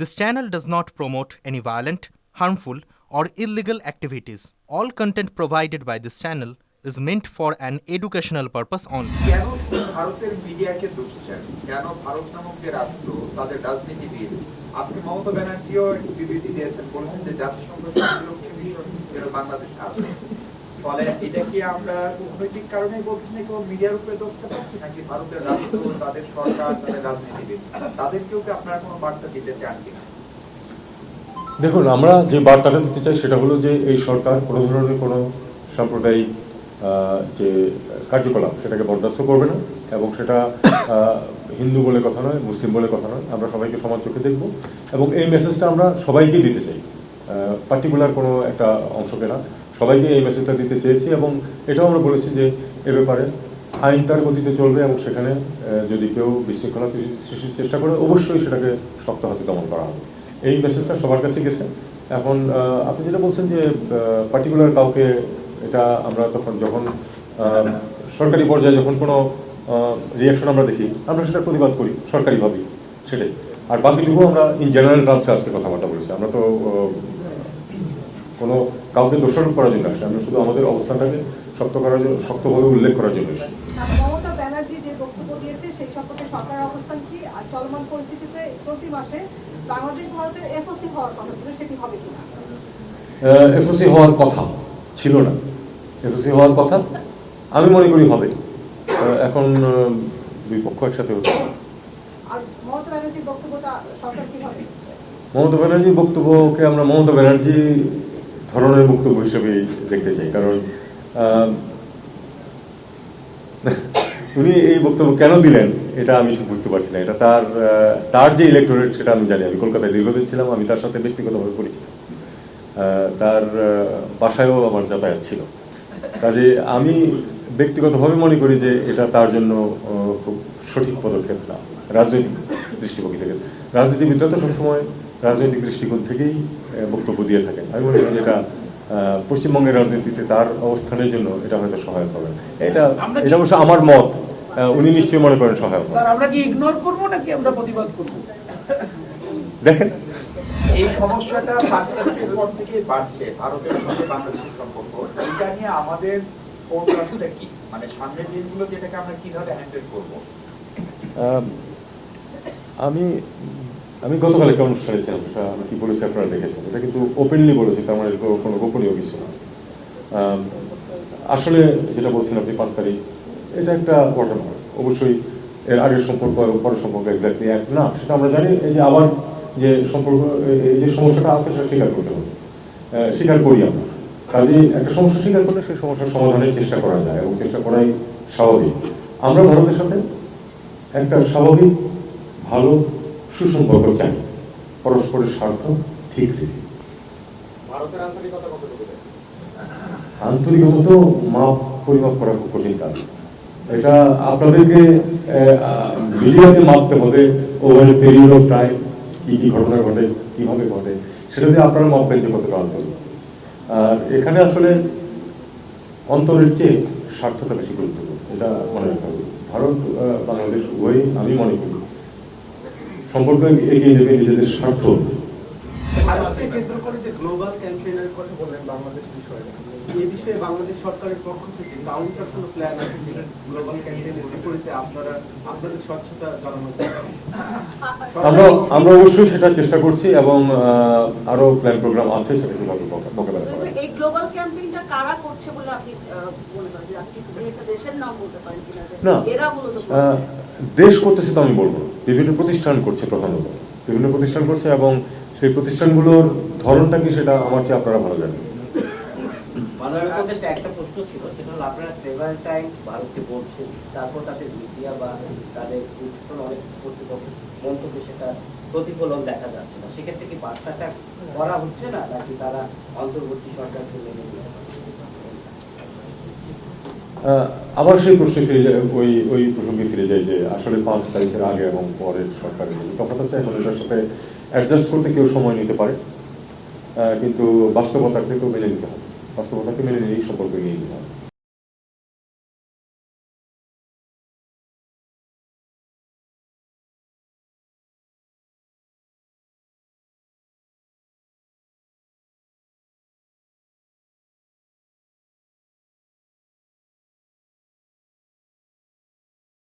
This channel does not promote any violent, harmful, or illegal activities. All content provided by this channel is meant for an educational purpose only. আজকে মমতা ব্যানার্জিও বিবৃতি দিয়েছেন বলেছেন যে জাতিসংঘ শান্তিরক্ষী mission যেন বাংলাদেশে আসবে ফলে এটা কি আমরা কূটনৈতিক বলছি নাকি ও মিডিয়ার উপরে দোষটা পাচ্ছি নাকি ভারতের তাদের সরকার, তাদের রাজনীতিবিদ, তাদেরকেও কি আপনারা কোনো বার্তা দিতে চান কিনা? দেখুন, আমরা যে বার্তাটা দিতে চাই সেটা হলো যে এই সরকার কোনো ধরনের কোনো সাম্প্রদায়িক যে কার্যকলাপ সেটাকে বরদাস্ত করবে না এবং সেটা হিন্দু বলে কথা নয়, মুসলিম বলে কথা নয়, আমরা সবাইকে সমান চোখে দেখব এবং এই মেসেজটা আমরা সবাইকে দিতে চাই। পার্টিকুলার কোনো একটা অংশকে না। সবাইকে এই মেসেজটা দিতে চেয়েছি এবং এটাও আমরা বলেছি যে এ ব্যাপারে আইন তার গতিতে চলবে এবং সেখানে যদি কেউ বিশৃঙ্খলা সৃষ্টির চেষ্টা করে, অবশ্যই সেটাকে শক্ত হাতে দমন করা হবে। এই মেসেজটা সবার কাছে গেছে। এখন আপনি যেটা বলছেন যে পার্টিকুলার কাউকে এটা আমরা তখন যখন সরকারি পর্যায়ে যখন কোনো রিয়াকশন আমরা দেখি, আমরা সেটা প্রতিবাদ করি, সরকারিভাবেই, সেটাই। আর বাকিটুকু আমরা ইন জেনারেল টার্মসে আজকে কথাবার্তা বলেছি। আমরা তো কাউকে দোষারোপ করার জন্য আসি আমরা শুধু আমাদের অবস্থানটাকে শক্ত করার জন্য শক্তভাবে উল্লেখ করার জন্য এসেছি। মমতা ব্যানার্জি যে বক্তব্য দিয়েছে সেই সম্পর্কে সরকারের অবস্থান কি আর চলমান পরিস্থিতিতে প্রতি মাসে বাংলাদেশ ভারতের এফওসি হওয়ার কথা ছিল সেটি হবে কিনা এফওসি হওয়ার কথা ছিল না। এফওসি হওয়ার কথা আমি মনে করি হবে। এখন দুই পক্ষ একসাথে হচ্ছে? মমতা ব্যানার্জির বক্তব্যকে আমরা মমতা ব্যানার্জি ধরনের বক্তব্য হিসেবে দেখতে চাই। কারণ উনি এই বক্তব্য কেন দিলেন এটা আমি ঠিক বুঝতে পারছি না। এটা তার তার যে ইলেকটোরেট সেটা আমি জানি আমি কলকাতায় দীর্ঘদিন ছিলাম, আমি তার সাথে ব্যক্তিগতভাবে পরিচিত। তার বাসায়ও আমার যাতায়াত ছিল। কাজে আমি ব্যক্তিগতভাবে মনে করি যে এটা তার জন্য খুব সঠিক পদক্ষেপ না। রাজনৈতিক দৃষ্টিভঙ্গি থেকে। রাজনীতিবিদরা তো সবসময় রাজনৈতিক দৃষ্টিকোণ থেকেই বক্তব্য দিয়ে থাকেন। আমি মনে করি যেটা পশ্চিমবঙ্গের রাজনীতিতে তার অবস্থানের জন্য এটা হয়তো সহায়ক হবে। এটা এটা অবশ্য আমার মত। উনি নিশ্চয়ই মনে করেন সহায়ক হবে। স্যার আমরা কি ইগনোর করব নাকি আমরা প্রতিবাদ করব? দেখেন। এই সমস্যাটা পাঁচ তারিখের পর থেকে বাড়ছে ভারতের সঙ্গে বাংলাদেশের সম্পর্ক। এটা নিয়ে আমাদের ফোরকাস্টটা কি? মানে সামনের দিনগুলো যেটাকে আমরা কীভাবে হ্যান্ডেল করব? আম, আমি গতকাল একটা অনুষ্ঠানে ছিলাম সেটা আমি কি বলেছি আপনারা দেখেছেন। এটা কিন্তু ওপেনলি বলেছি, তার মানে কোনো গোপনীয় কিছু না। আসলে যেটা বলছেন আপনি, পাঁচ তারিখ, এটা একটা ঘটনা। অবশ্যই এর আগের সম্পর্ক এবং পরের সম্পর্ক এক্স্যাক্টলি এক না, সেটা আমরা জানি, এই যে আবার যে সম্পর্ক, এই- যে সমস্যাটা আছে, সেটা স্বীকার করতে হবে। স্বীকার করি আমরা। কাজে একটা সমস্যা স্বীকার করলে সেই সমস্যার সমাধানের চেষ্টা করা যায় এবং চেষ্টা করাই স্বাভাবিক। আমরা ভারতের সাথে একটা স্বাভাবিক, ভালো সুসম্পর্ক চাই। পরস্পরের স্বার্থ ঠিক রেখে। আন্তরিকতা তো মাপ পরিমাপ করা খুব কঠিন কাজ। এটা আপনাদেরকে মিডিয়াতে মাপতে হবে ওভার পিরিয়ড অফ টাইম কি কি ঘটনা ঘটে কীভাবে ঘটে সেটা দিয়ে আপনারা মাপবেন যে কতটা আন্তরিক। আর এখানে আসলে অন্তরের চেয়ে স্বার্থটা বেশি গুরুত্বপূর্ণ এটা মনে হবে। ভারত বাংলাদেশ উভয়ই আমি মনে করি সম্পর্ক এগিয়ে নেবে নিজেদের স্বার্থ। কেন্দ্র করে যে গ্লোবাল ক্যাম্পেইনের কথা বললেন বাংলাদেশ বিষয়ে এই বিষয়ে বাংলাদেশ সরকারের পক্ষ থেকে কাউন্টার কোনো প্ল্যান আছে যেটা গ্লোবাল ক্যাম্পেইনের বিপরীতে আপনারা আপনাদের স্বচ্ছতা জানানো আমরা আমরা অবশ্যই সেটা চেষ্টা করছি এবং আহ, আরও প্ল্যান প্রোগ্রাম আছে সেটা কীভাবে মোকাবেলা করা এই গ্লোবাল ক্যাম্পেইনটা কারা করছে বলে আপনি আহ, যে আপনি একটা দেশের নাম বলতে পারেন কিনা? এরা মূলত আহ, করছে। দেশ করতেছে তো আমি বলব বিভিন্ন প্রতিষ্ঠান করছে প্রধানত। বিভিন্ন প্রতিষ্ঠান করছে এবং সেই প্রতিষ্ঠানগুলোর ধরনটা কি সেটা আমার চেয়ে আপনারা ভালো জানেন। তারপর তাদের প্রতিফলন দেখা যাচ্ছে না। সেক্ষেত্রে কি বার্তাটা করা হচ্ছে না, নাকি তারা অন্তর্বর্তী সরকারকে মেনে আবার সেই প্রশ্নে ফিরে যায়, ওই ওই প্রসঙ্গে ফিরে যায় যে আসলে পাঁচ তারিখের আগে এবং পরের সরকারের তফাত আছে, এখন এটার সাথে অ্যাডজাস্ট করতে কেউ সময় নিতে পারে। কিন্তু বাস্তবতাকে তো মেনে নিতে হবে। বাস্তবতাকে মেনে নিয়েই সম্পর্কে নিয়ে নিতে হবে।